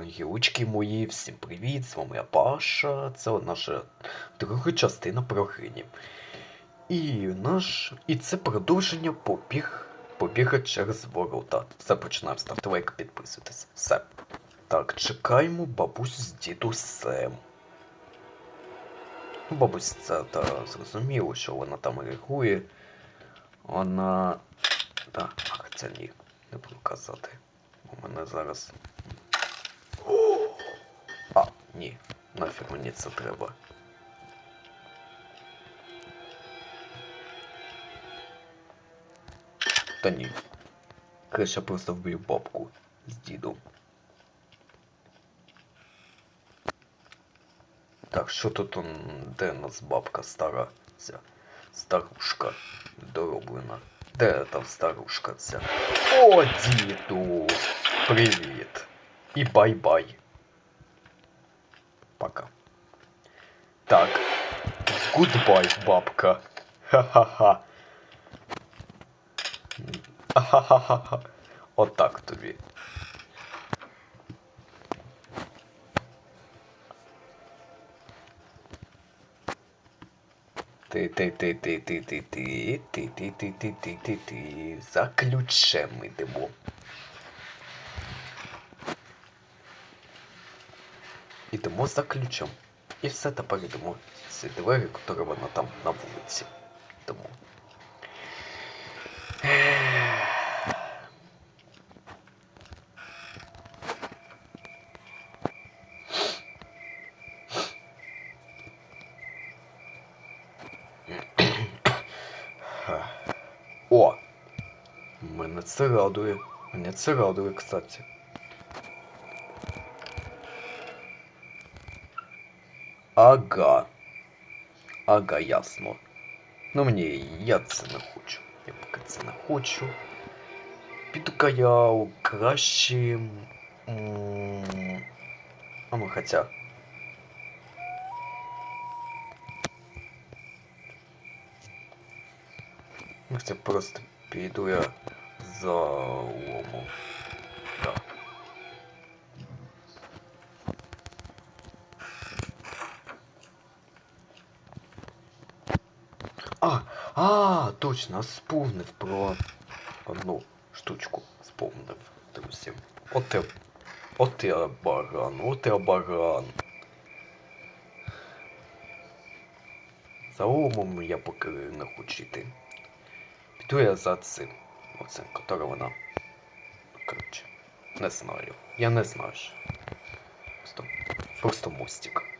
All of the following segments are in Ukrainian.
Гілочки мої, всім привіт! З вами я Паша. Це наша друга частина про гинів. І наш. І це продовження побіг. Побіга через ворота. Все починаємо. Ставте лайк, підписуйтесь. Все. Так, чекаємо бабусю з дідусем. Ну, бабусь це та зрозуміло, що вона там реагує. Вона. Та, ах, це ні. Не буду казати. У мене зараз ні, нафіг мені це треба. Та ні. Краще просто вб'ю бабку з дідом. Так, що тут он, де у нас бабка стара ця? Старушка дороблена. Де там старушка ця? О, діду! Привіт! І бай-бай! Пока. Так. Goodbye, бабка. Ха-ха-ха. Ха-ха-ха. Отак тобі. Ти ти ти ти ти ти ти ти ти ти ти ти ти ти за ключем йдемо. Ідемо за ключом. І все тепер йдемо ці двері, які вона там на вулиці. Тому. О! Мене це радує. Мене це радує, кстати. Ага. Ага, ясно. Ну мені я це не хочу. Я поки це не хочу. Піду-ка я у кращі. м, А ну хоча. Ну, це просто піду я за лому. Точно, сповнив про одну штучку. Сповнив, друзі. От я, от баран, от я баран. За умом я поки не хочу йти. Піду я за цим. Оцим, который вона. Коротше, не знаю. Я не знаю. Просто, просто мостик.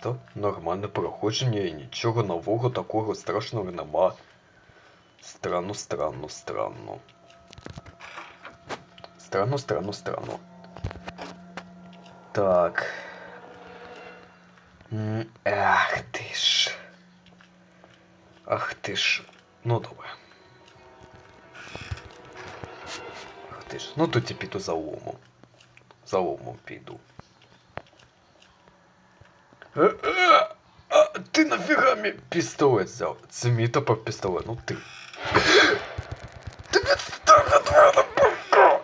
Просто нормальне проходження і нічого нового такого страшного нема. Странно, странно, странно. Странно, странно, странно. Так. Ах ти ж. Ах ти ж. Ну добре. Ах ти ж. Ну тут я піду за ломом. За ломом піду. Е, е, А ти нафіга мій пістолет взяв? Це мій топор пістолет, ну ти. Ти відстав від мене, бабка!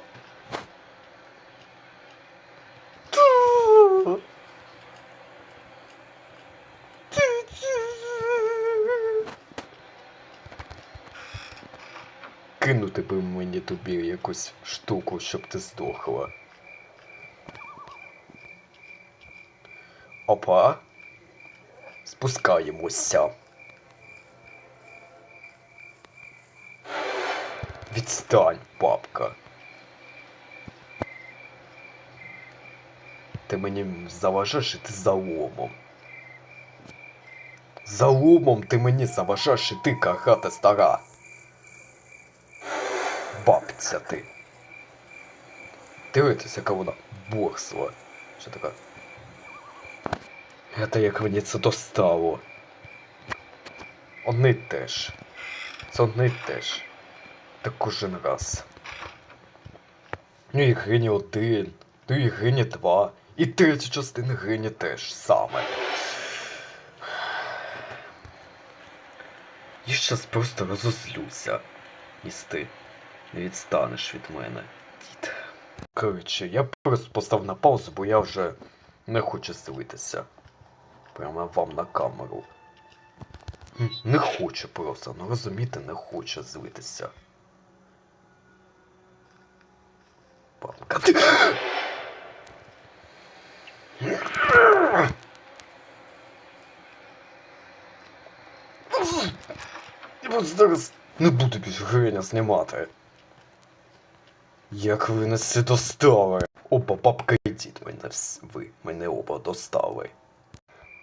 Кинути би мені тобі якусь штуку, щоб ти здохла. Опа. Спускаємося. Відстань, папка. Ти мені заважаєш іти за ломом. За ломом ти мені заважаєш іти, кагата стара. Бабця ти. Дивитися, яка вона борсла. Що така? Это як мені це достало. Одне й те ж. Це одне й те. Та кожен раз. Ну і гені один. Ну і Гині 2. І третя частина Гині теж саме. Я щас просто розозлюся. І ти не відстанеш від мене, дід. Коротше, я просто постав на паузу, бо я вже не хочу злитися. Прямо вам на камеру. Не хочу просто, ну розумієте, не хочу злитися. Бабка. Я просто зараз не буду більше гриня знімати. Як ви нас це достали? Опа, папка дід мене ви мене оба достали.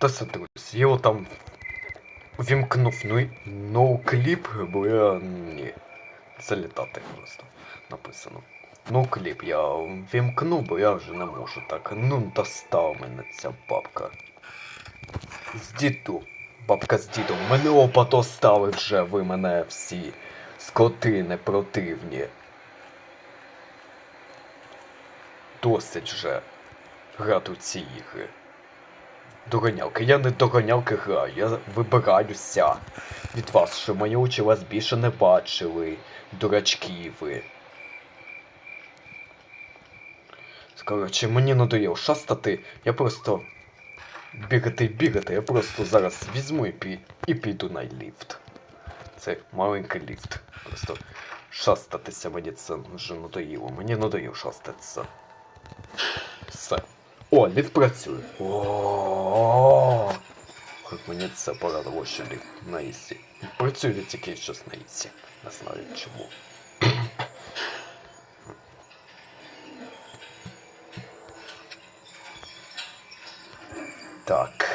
Та все, друзі, я його там вімкнув ну, ноукліп, бо я ні. Залітати просто написано. Ноукліп я вімкну, бо я вже не можу так. Ну, достав мене ця бабка. З діду. Бабка з дідом. Мене оба достали вже, ви мене всі. Скотини противні. Досить вже грати ці ігри. Доганялки. Я не доганялки граю, я вибираюся від вас, що мої очі вас більше не бачили. Дурачки ви. Коротше, мені надоїло шастати, я просто бігати бігати, я просто зараз візьму і, пі... і піду на ліфт. Це маленький ліфт. Просто шастатися мені це вже надоїло. Мені надоїло шастатися. Все. О, ліфт працює. О, Как мені це порадило, що ліфт на ісі. Працює тільки щось на ісі. Не знаю чому. Так.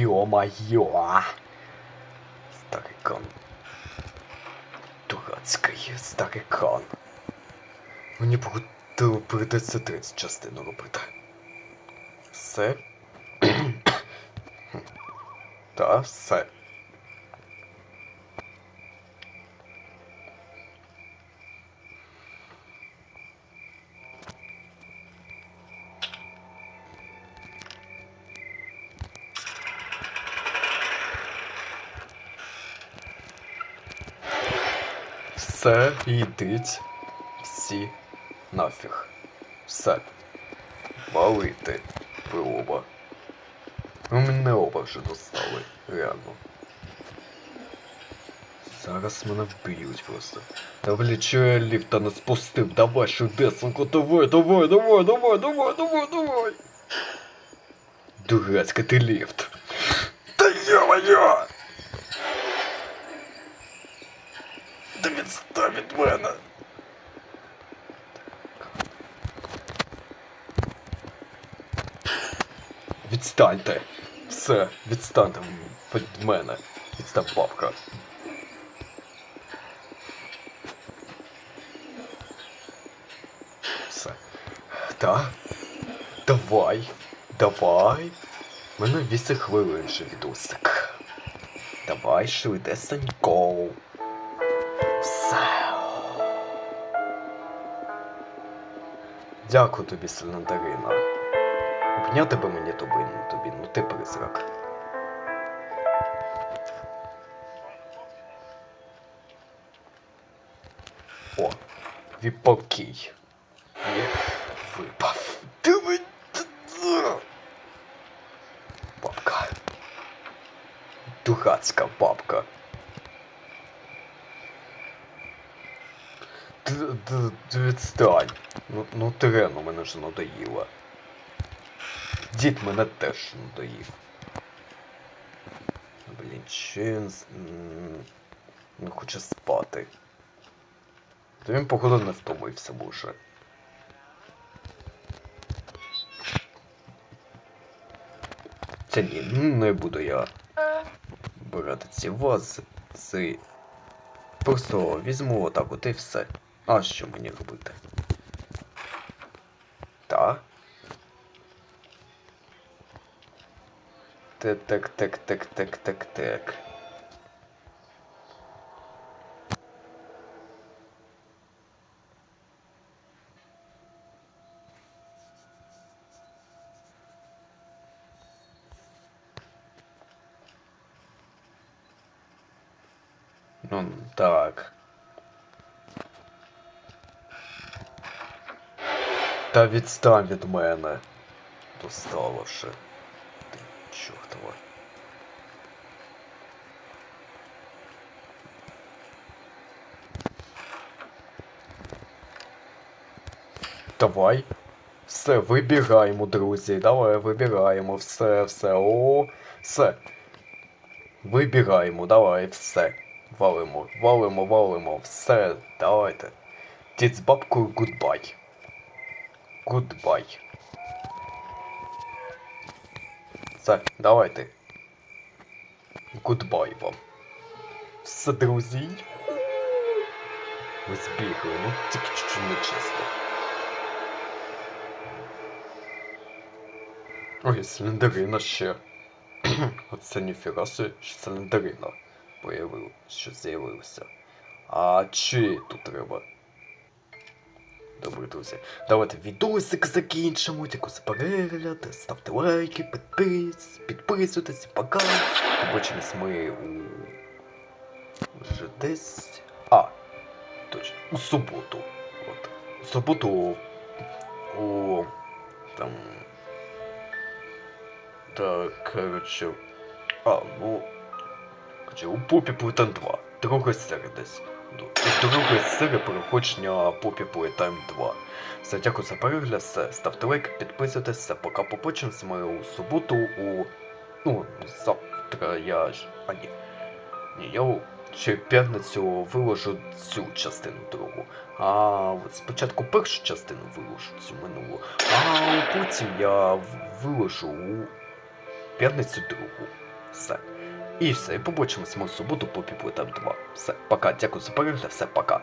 Йо-майо. Старикан. Дурацький старий кон. Мені прийдеться 30 частину робити. Все. Та все. Все, йдіть всі нафіг. Все. Валити ви оба. Ви мене оба вже достали, реально. Зараз мене вб'ють просто. Та чого я ліфта не спустив? Давай, шудесенько, давай, давай, давай, давай, давай, давай, давай. Дурацька ти ліфт. Та йо-моє! Та відстань від мене. Відстаньте. Все, відстаньте від мене. Відстань, бабка. Все. Та? Давай. Давай. Мене 8 хвилин ще відосик. Давай швидесенько. Все. Дякую тобі, Селендарина. Обняти би мені тобі, тобі, ну ти призрак. О, віпокій. Є, випав. Диви. Бабка. Дурацька бабка. Відстань. Ну, ну тирену мене вже надоїло. Дід мене теж надоїв. Блін, чи він не хоче спати. Та він, походу, не втомився може. Це ні, ну, не буду я брати ці вази. Просто візьму отак от і все. А що мені робити? Та? Так, так, так, так, так, так, так. Ну, так. Та відстань від мене. Достало вже. Ти чортова. Давай. Все, вибігаємо, друзі. Давай, вибігаємо. Все, все. О, все. Вибігаємо, давай, все. Валимо, валимо, валимо, все, давайте. Дід з бабкою гудбай. Гудбай. Все, давайте. Гудбай вам. Все, друзі. Ми збігли, ну тільки чуть-чуть нечесно. Ой, циліндрина ще. Оце ніфіга собі, що що з'явився. А чи тут треба? Добре, друзі. Давайте відосик закінчимо. Дякую за перегляд. Ставте лайки, підпис, підписуйтесь, пока. Побачимось ми у. Вже десь. А, точно. У суботу. От. У суботу. У. Там. Так, коротше. А, ну. Коротше, у Попі Плитан 2. Друга серія десь. Ду- Друга серія проходження Попі 2. Все, дякую за перегляд, все. Ставте лайк, підписуйтесь, все, пока побачимося ми у суботу у. Ну, завтра я ж. А ні. Ні, я ще п'ятницю виложу цю частину другу. А спочатку першу частину виложу цю минулу, а потім я виложу у п'ятницю другу. Все. І все, побачимось ми в суботу по Піплетам 2. Все, пока, дякую за перегляд, все, пока.